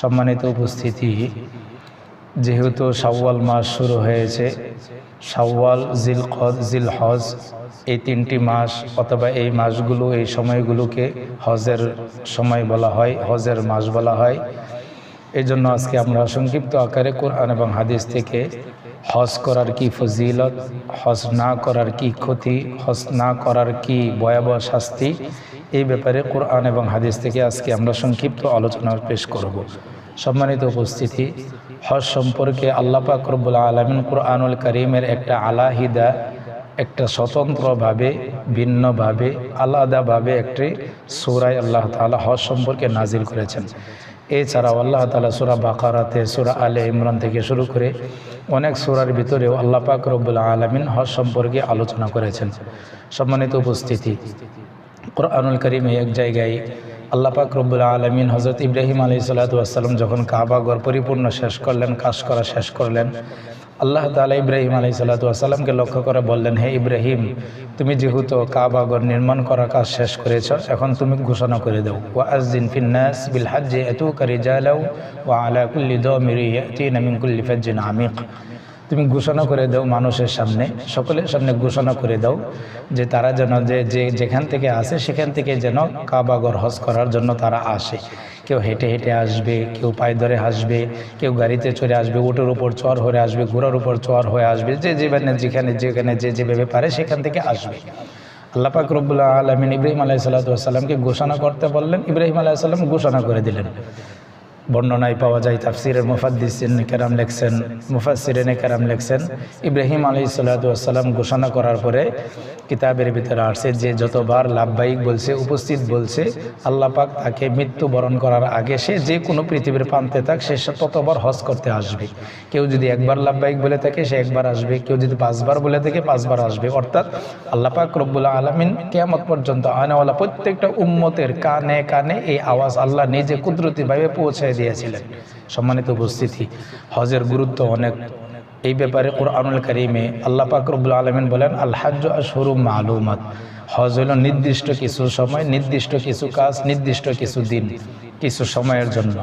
সম্মানিত উপস্থিতি, যেহেতু শাওয়াল মাস শুরু হয়েছে, শাওয়াল জিল কদ জিল হজ এই তিনটি মাস অথবা এই মাসগুলো, এই সময়গুলোকে হজের সময় বলা হয়, হজের মাস বলা হয়। এই জন্য আজকে আমরা সংক্ষিপ্ত আকারে কোরআন এবং হাদিস থেকে হজ করার কি ফজিলত, হজ না করার কি ক্ষতি, হজ না করার কি ভয়াবহ শাস্তি এই ব্যাপারে কোরআন এবং হাদিস থেকে আজকে আমরা সংক্ষিপ্ত আলোচনা পেশ করব। সম্মানিত উপস্থিতি, হজ সম্পর্কে আল্লাহ পাক রব্বুল আলমিন কোরআনুল করিমের একটা আলাহিদা, একটা স্বতন্ত্রভাবে, ভিন্নভাবে, আলাদাভাবে একটি সুরাই আল্লাহ তালা হজ সম্পর্কে নাজিল করেছেন। এছাড়াও আল্লাহ তালা সুরা বাকারাতে, সুরা আলে ইমরান থেকে শুরু করে অনেক সুরার ভিতরেও আল্লাহ পাক রব্বুল আলমিন হজ সম্পর্কে আলোচনা করেছেন। সম্মানিত উপস্থিতি কোরআনুল করিমে এক জায়গায় আল্লাহ পাক রব্বুল আলমিন হজরত ইব্রাহিম আলি সাল্লাতাম যখন কাবাগর পরিপূর্ণ শেষ করলেন, কাজ করা শেষ করলেন, আল্লাহ তালা ইব্রাহিম আলি সাল্লাতামকে লক্ষ্য করে বললেন, হে ইব্রাহিম, তুমি যেহেতু কাবাগর নির্মাণ করা কাজ শেষ করেছ, এখন তুমি ঘোষণা করে দাও ও আজদিন ফিন্নাস বিল হাজ্জে এত কারি জালাও ও আলা কুল্লি দমিরি মিন কুল্লি ফজ্জিন আমিক। তুমি ঘোষণা করে দাও মানুষের সামনে, সকলের সামনে ঘোষণা করে দাও যে তারা যেন যে যে, যেখান থেকে আসে, সেখান থেকে যেন কাবাগর হজ করার জন্য তারা আসে। কেউ হেঁটে হেঁটে আসবে, কেউ পায়ে ধরে আসবে কেউ গাড়িতে চড়ে আসবে, উটের উপর চর হয়ে আসবে, ঘোড়ার উপর চর হয়ে আসবে, যে যেখানে যেখানে যেখানে, যে যেভাবে পারে সেখান থেকে আসবে। আল্লাহ পাক রব্বুল্লাহ আলমিন ইব্রাহিম আলাহ সাল্লাতামকে ঘোষণা করতে বললেন, ইব্রাহিম আলাহ সাল্লাম ঘোষণা করে দিলেন। বর্ণনায় পাওয়া যায় তাফসিরের মুফাদ্দিসিন কেরাম লেখছেন মুফাসিরেনে কেরাম লেখছেন। ইব্রাহিম আলী সাল্লাতাম ঘোষণা করার পরে কিতাবের ভিতরে আসছে যে যতবার লাভবাহিক বলছে, উপস্থিত বলছে, আল্লাহ পাক তাকে মৃত্যুবরণ করার আগে সে যে কোনো পৃথিবীর প্রান্তে থাক, সে ততবার হজ করতে আসবে। কেউ যদি একবার লাভবাহিক বলে থাকে, সে একবার আসবে। কেউ যদি পাঁচবার বলে থাকে, পাঁচবার আসবে। অর্থাৎ আল্লাহ পাক রব্বুল্লাহ আলমিন কেয়ামত পর্যন্ত আনাওয়ালা প্রত্যেকটা উম্মতের কানে কানে এই আওয়াজ আল্লাহ নিজে কুদরতিভাবে পৌঁছে দিয়েছিলেন। সম্মানিত উপস্থিতি, হজের গুরুত্ব অনেক। এই ব্যাপারে কোরআনুল করিমে আল্লাহ পাকরবুল আলমিন বলেন আল্লাহ্জ আশহরু মালুমাত। হজ হল নির্দিষ্ট কিছু সময়, নির্দিষ্ট কিছু কাজ, নির্দিষ্ট কিছু দিন, কিছু সময়ের জন্য।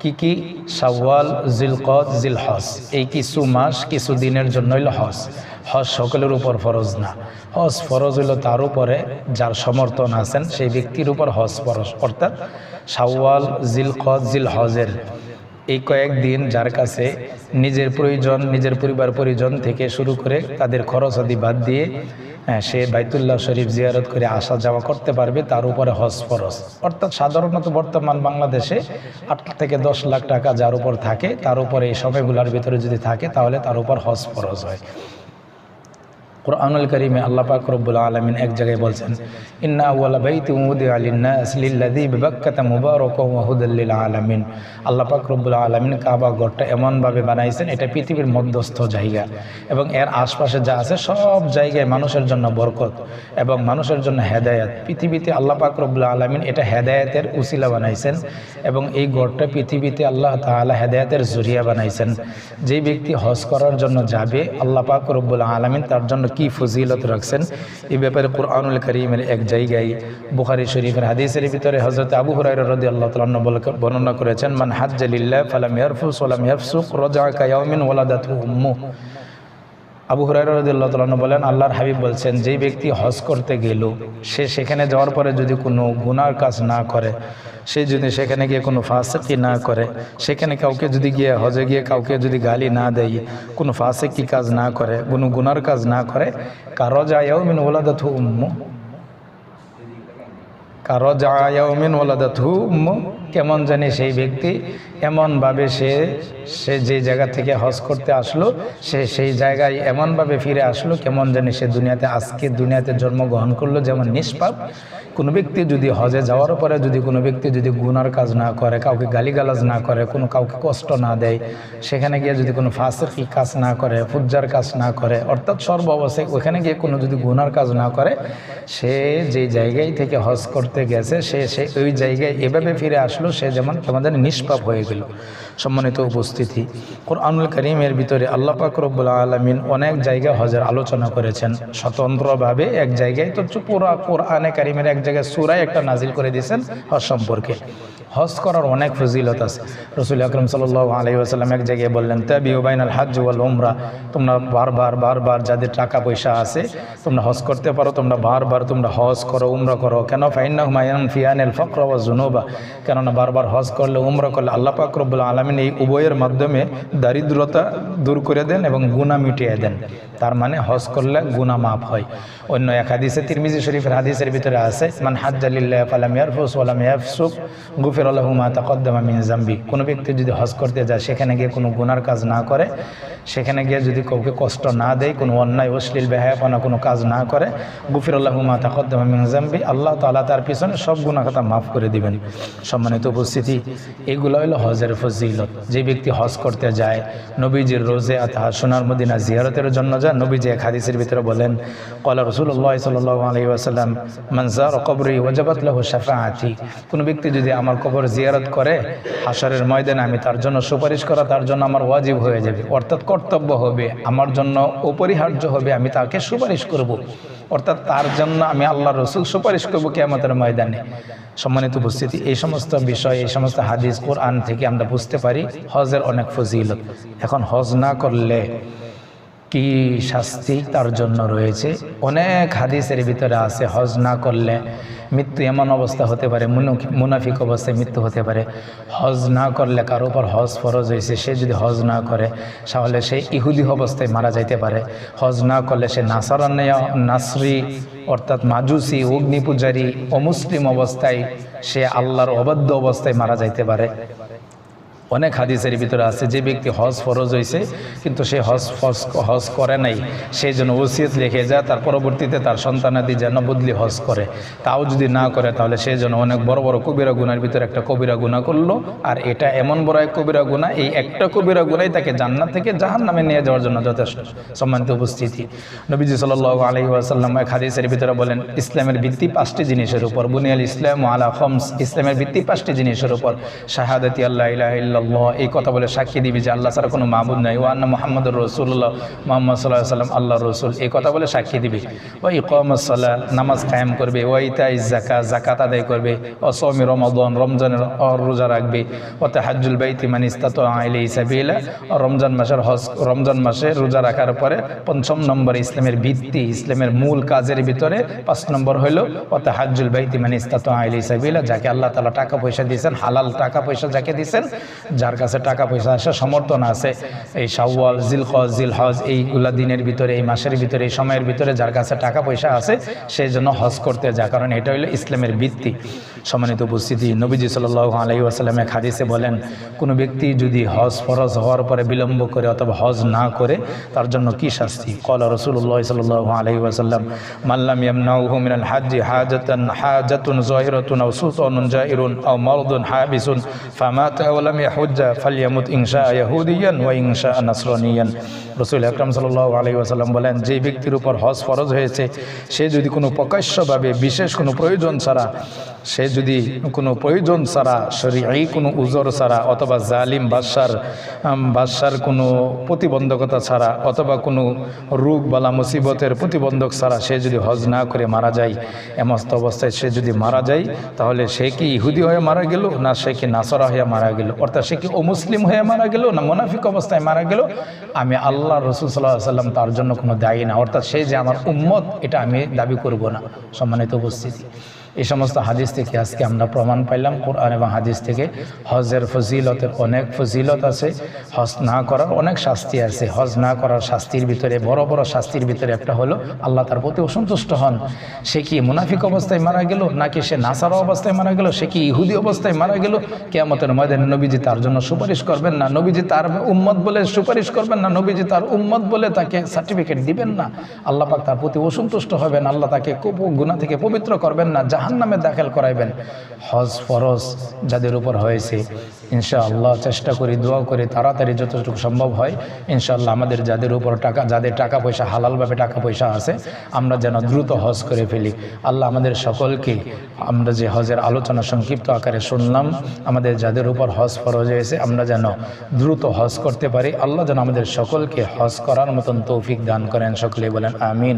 কি কি? সাওয়াল জিলকদ জিল হজ এই কিছু মাস, কিছু দিনের জন্য হইল হজ। হজ সকলের উপর ফরজ না। হজ ফরজ হইল তার উপরে যার সমর্থন আছেন, সেই ব্যক্তির উপর হজ ফরজ। অর্থাৎ সাওয়াল জিলকদ জিল হজের এই কয়েকদিন যার কাছে নিজের প্রয়োজন নিজের পরিবার পরিজন থেকে শুরু করে তাদের খরচ আদি বাদ দিয়ে হ্যাঁ, সে বাইতুল্লাহ শরীফ জিয়ারত করে আসা যাওয়া করতে পারবে তার উপরে হজ ফরজ। অর্থাৎ সাধারণত বর্তমান বাংলাদেশে আট থেকে দশ লাখ টাকা যার উপর থাকে তার উপরে এই সময়গুলোর ভিতরে যদি থাকে তাহলে তার উপর হজ ফরজ হয়। কোরআনুল করিমে আল্লাহ পাক রব্বুল আলমিন এক জায়গায় বলছেন, ইন্না আলামিন। আল্লাহ পাক রব্বুল আলমিন কাবা ঘরটা এমনভাবে বানাইছেন, এটা পৃথিবীর মধ্যস্থ জায়গা এবং এর আশপাশে যা আছে সব জায়গায় মানুষের জন্য বরকত এবং মানুষের জন্য হেদায়াত। পৃথিবীতে আল্লাহ পাক রব্বুল আলমিন এটা হেদায়াতের উসিলা বানাইছেন এবং এই গড়টা পৃথিবীতে আল্লাহ তাআলা হেদায়াতের জরিয়া বানাইছেন। যেই ব্যক্তি হজ করার জন্য যাবে, আল্লাহ পাক রব্বুল আলমিন তার জন্য কি ফজিলত রাখছেন? এই ব্যাপারে কোরআনুল করিমের এক জায়গায় বুখারি শরীফের হাদিসের ভিতরে হজরত আবু হরাই রদি আল্লাহ তাল্লাহ বর্ণনা করেছেন, মান হাজ্জালিল্লাহ ফালাম ইয়ারফুস ওলাম ইয়াফসুক রজা কায়াউমিন ওলাদাত উম্মু আবু হুরাই রদুল্লাহ তালন বলেন, আল্লাহর হাবিব বলছেন, যেই ব্যক্তি হজ করতে গেল, সে সেখানে যাওয়ার পরে যদি কোনো গুনার কাজ না করে, সে যদি সেখানে গিয়ে কোনো ফাঁসেকি না করে, সেখানে কাউকে যদি গিয়ে হজে গিয়ে কাউকে যদি গালি না দেয়, কোনো ফাঁসেকি কাজ না করে, কোনো গুনার কাজ না করে কারও যায়ও মিন ওলাদাত উম্মু কারও যায়মিন ওলাদাতহু উম্মু কেমন জানি সেই ব্যক্তি এমনভাবে সে সে যে জায়গা থেকে হজ করতে আসলো, সে সেই জায়গায় এমনভাবে ফিরে আসলো, কেমন জানি সে দুনিয়াতে, আজকে দুনিয়াতে জন্মগ্রহণ করল যেমন নিষ্পাপ। কোনো ব্যক্তি যদি হজে যাওয়ার পরে যদি কোনো ব্যক্তি যদি গুনার কাজ না করে, কাউকে গালিগালাজ না করে, কোনো কাউকে কষ্ট না দেয়, সেখানে গিয়ে যদি কোনো ফাঁসের কাজ না করে, ফুজ্জার কাজ না করে, অর্থাৎ সর্ব অবস্থায় ওখানে গিয়ে কোনো যদি গুনার কাজ না করে, সে যে জায়গায় থেকে হজ করতে গেছে, সে সে ওই জায়গায় এভাবে ফিরে আসলো সে যেমন তোমাদের নিষ্পাপ হয়ে গেল। সম্মানিত উপস্থিতি। কোরআনুল করিমের ভিতরে আল্লাহ পাক রব্বুল আলমিন অনেক জায়গায় হজের আলোচনা করেছেন। স্বতন্ত্রভাবে এক জায়গায় তো পুরো কোরআনে কারিমের এক জায়গায় সুরায় একটা নাজিল করে দিয়েছেন হজ সম্পর্কে। হজ করার অনেক ফজিলত আছে। রসুল আকরম সাল আলী আসাল্লাম এক জায়গায় বললেন তাবি ওবাইন আল হাজ ওয়াল উমরা, তোমরা বারবার বারবার যাদের টাকা পয়সা আছে, তোমরা হজ করতে পারো, তোমরা বারবার, তোমরা হজ করো, উমরা করো। কেন? ফাইন্না হুমায়ুন ফিয়ান এল ফকর ওয়া কেননা বারবার হজ করলে, উমরা করলে আল্লাহ পাক রব্বুল আলমিন এই উভয়ের মাধ্যমে দারিদ্রতা দূর করে দেন এবং গুণা মিটিয়ে দেন। তার মানে হজ করলে গুণা মাফ হয়। অন্য এক হাদিসে তিরমিজি শরীফের হাদিসের ভিতরে আছে, মান হাজ্জালিল্লাহ জাম্বি কোনো ব্যক্তি যদি হজ করতে যায়, সেখানে গিয়ে কোনো গুনার কাজ না করে, সেখানে গিয়ে যদি কাউকে কষ্ট না দেয়, কোনো অন্যায়, অশ্লীল, বেহায়াপনা কোনো কাজ না করে, গুফির আল্লাহু মা মিন জাম্বি আল্লাহ তাআলা তার পিছনে সব গুনাহ খাতা মাফ করে দিবেন। সম্মানিত উপস্থিতি, এগুলো হলো হজের ফজিলত। যে ব্যক্তি হজ করতে যায়, নবীজির রোজে আতাহা সোনার মদিনা জিয়ারতের জন্য যায় নবীজি এক হাদিসের ভিতরে বলেন, কলা রসুল্লাহ সাল আলী আসাল্লাম মনজার কবরি ওজাবাত লাহু শাফাআতি কোনো ব্যক্তি যদি আমার কবর জিয়ারত করে হাসরের ময়দানে আমি তার জন্য সুপারিশ করা, তার জন্য আমার ওয়াজিব হয়ে যাবে, অর্থাৎ কর্তব্য হবে, আমার জন্য অপরিহার্য হবে, আমি তাকে সুপারিশ করব। অর্থাৎ তার জন্য আমি আল্লাহ রসুল সুপারিশ করব কেমতের ময়দানে সম্মানিত উপস্থিতি, এই সমস্ত বিষয়, এই সমস্ত হাদিস কোরআন থেকে আমরা বুঝতে পারি, হজের অনেক ফজিলত এখন হজ না করলে কি শাস্তি তার জন্য রয়েছে? অনেক হাদিসের ভিতরে আছে, হজ না করলে মৃত্যু এমন অবস্থা হতে পারে মুনাফিক অবস্থায় মৃত্যু হতে পারে। হজ না করলে কারও উপর হজ ফরজ হয়েছে? সে যদি হজ না করে, তাহলে সে ইহুদি অবস্থায় মারা যাইতে পারে। হজ না করলে সে নাসারান্না নাসরি, অর্থাৎ মাজুসি, অগ্নি পূজারী, অমুসলিম অবস্থায় সে আল্লাহর অবাধ্য অবস্থায় মারা যাইতে পারে। অনেক হাদিসের ভিতরে আছে, যে ব্যক্তি হজ ফরজ হয়েছে কিন্তু সে হজ ফজ হজ করে নাই। সেই জন্য ওসিয়ত লিখে যায়, তার পরবর্তীতে তার সন্তানাদি যেন বদলি হজ করে। তাও যদি না করে, তাহলে সেই জন্য অনেক বড় বড় কবিরা গুনার ভিতরে একটা কবিরা গুণা করল। আর এটা এমন বড় এক কবিরা গুণা এই একটা কবিরা গুণাই তাকে জান্নাত থেকে জাহান নামে নিয়ে যাওয়ার জন্য যথেষ্ট সম্মানিত উপস্থিতি। নবীজি সাল আলী আসাল্লাম এক হাদিসের ভিতরে বলেন, ইসলামের ভিত্তি পাঁচটি জিনিসের উপর, বুনিয়াল ইসলাম আলা খমস, ইসলামের ভিত্তি পাঁচটি জিনিসের উপর, শাহাদাতি আল্লাহ ইল্লাল্লাহ এই কথা বলে সাক্ষী দিবি যে আল্লাহ ছাড়া কোনো মাহবুদ নাই। ওয়ান্না মোহাম্মদ রসুল্লাহ মোহাম্মদ সাল্লাহ সাল্লাম আল্লাহ রসুল। এই কথা বলে সাক্ষী দিবি। ওই কমসাল্লাহ নামাজ কায়েম করবে। ওয়াইতা জাকা জাকাত আদায় করবে। অসমি রমদন, রমজানের রোজা রাখবে। ওতে হাজুল বাইতি মানে ইস্তাত আইলে হিসাবে ইসাবিলা রমজান মাসের হজ, রমজান মাসে রোজা রাখার পরে পঞ্চম নম্বর ইসলামের ভিত্তি, ইসলামের মূল কাজের ভিতরে পাঁচ নম্বর হইল ওতে হাজুল বাইতি মানে ইস্তাত আইলে ইসাবিলা যাকে আল্লাহ তালা টাকা পয়সা দিয়েছেন, হালাল টাকা পয়সা যাকে দিয়েছেন যার কাছে টাকা পয়সা আসার সমর্থন আছে এই শাওয়াল জিল হজ জিল হজ এইগুলা দিনের ভিতরে, এই মাসের ভিতরে, এই সময়ের ভিতরে যার কাছে টাকা পয়সা আছে সেই জন্য হজ করতে যায়। কারণ এটা হলো ইসলামের ভিত্তি। সম্মানিত উপস্থিতি। নবীজি সাল আলাই আসাল্লাম এক হাদিসে বলেন, কোনো ব্যক্তি যদি হজ ফরজ হওয়ার পরে বিলম্ব করে অথবা হজ না করে, তার জন্য কি শাস্তি? কল রসুল্লাহ সাল আলাই আসাল্লাম মাল্লাম ইয়ামনাউহু মিনাল হাজ্জি হাজাতান, হাজাতুন জহিরাতুন আও সুলতানুন জাইরুন আও মারদুন হাবিসুন, ফামাতা ওয়া লাম ইয়াহুজ্জা ফালইয়ামুত ইনশা ইয়াহুদিয়ান ওয়া ইনশা নাসরানিয়ান। রসুল আকরাম সাল্লাল্লাহু আলাইহি ওয়াসাল্লাম বলেন, যে ব্যক্তির উপর হজ ফরজ হয়েছে, সে যদি কোনো প্রকাশ্যভাবে, বিশেষ কোনো প্রয়োজন ছাড়া, সে যদি কোনো প্রয়োজন ছাড়া শরীর কোনো উজর ছাড়া অথবা জালিম, বাদশার বাদশার কোনো প্রতিবন্ধকতা ছাড়া অথবা কোনো রোগ বালা মুসিবতের প্রতিবন্ধক ছাড়া সে যদি হজ না করে মারা যায়, এমস্ত অবস্থায় সে যদি মারা যায়, তাহলে সে কি ইহুদি হয়ে মারা গেল না সে কি নাসরা হয়ে মারা গেল? অর্থাৎ সে কি অমুসলিম হয়ে মারা গেল না মোনাফিক অবস্থায় মারা গেল? আমি আল্লাহ রসুল সাল্লাহ সাল্লাম তার জন্য কোনো দায়ী না। অর্থাৎ সে যে আমার উম্মত, এটা আমি দাবি করব না। সম্মানিত উপস্থিতি। এই সমস্ত হাদিস থেকে আজকে আমরা প্রমাণ পাইলাম, কোরআন এবং হাদিস থেকে। হজের ফজিলতের অনেক ফজিলত আছে, হজ না করার অনেক শাস্তি আছে। হজ না করার শাস্তির ভিতরে, বড় বড় শাস্তির ভিতরে একটা হলো, আল্লাহ তার প্রতি অসন্তুষ্ট হন। সে কি মুনাফিক অবস্থায় মারা গেল, নাকি সে নাসারা অবস্থায় মারা গেল, সে কি ইহুদি অবস্থায় মারা গেল? কেয়ামতের ময়দানে নবীজি তার জন্য সুপারিশ করবেন না? নবীজি তার উম্মত বলে সুপারিশ করবেন না? নবীজি তার উম্মত বলে তাকে সার্টিফিকেট দিবেন না? আল্লাহ পাক তার প্রতি অসন্তুষ্ট হবেন, আল্লাহ তাকে গুণা থেকে পবিত্র করবেন না। জাহান নামে দাখিল করাইবেন। হজ ফরজ যাদের উপর হয়েছে। ইনশাআল্লাহ চেষ্টা করি, দোয়া করি, তাড়াতাড়ি যতটুকু সম্ভব হয়। ইনশাআল্লাহ আমাদের যাদের উপর টাকা, যাদের টাকা পয়সা, হালালভাবে টাকা পয়সা আছে, আমরা যেন দ্রুত হজ করে ফেলি। আল্লাহ আমাদের সকলকে, আমরা যে হজের আলোচনা সংক্ষিপ্ত আকারে শুনলাম, আমাদের যাদের উপর হজ ফরজ হয়েছে, আমরা যেন দ্রুত হজ করতে পারি। আল্লাহ যেন আমাদের সকলকে হজ করার মতন তৌফিক দান করেন। সকলে বলেন, আমিন।